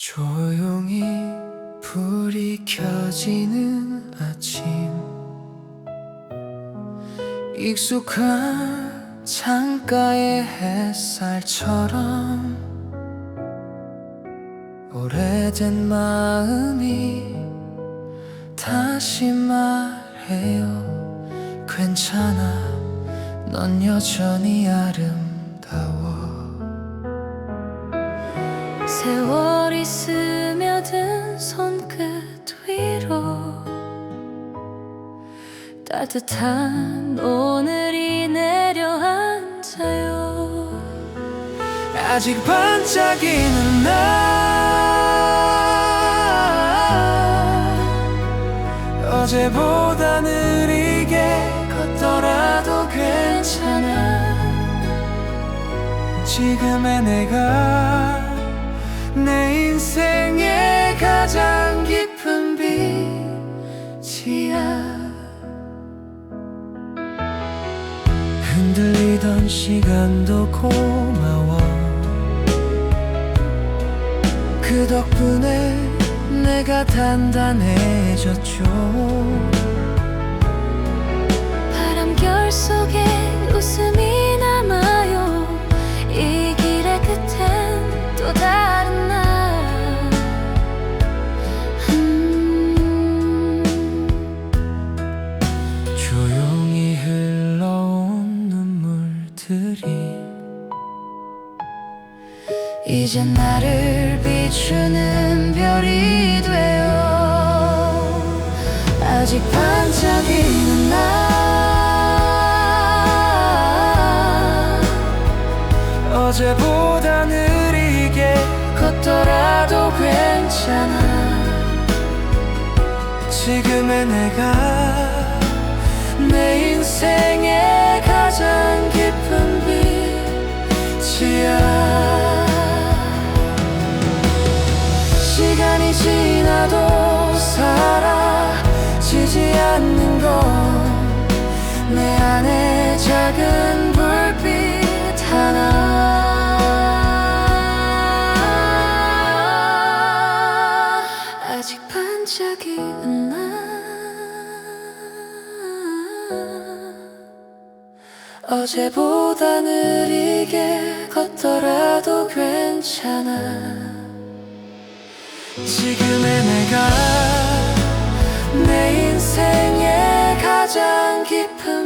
조용히 불이 켜지는 아침. 익숙한 창가의 햇살처럼 오래된 마음이 다시 말해요. 괜찮아 넌 여전히 아름다워 세월이 스며든 손끝 위로 따뜻한 오늘이 내려앉아요. 아직 반짝이는 날 어제보다 느리게 걷더라도 괜찮아. 지금의 내가 내 인생의 가장 깊은 빛이야. 흔들리던 시간도 고마워. 그 덕분에 내가 단단해졌죠 이제 나를 비추는 별이 돼요 아직 반짝이는 날 어제보다 느리게 걷더라도 괜찮아. 지금의 내가 내 인생의 가장 깊은 빛이야 작은 불빛 하나. 아직 반짝이는 나. 어제보다 느리게 걷더라도 괜찮아. 지금의 내가 내 인생의 가장 깊은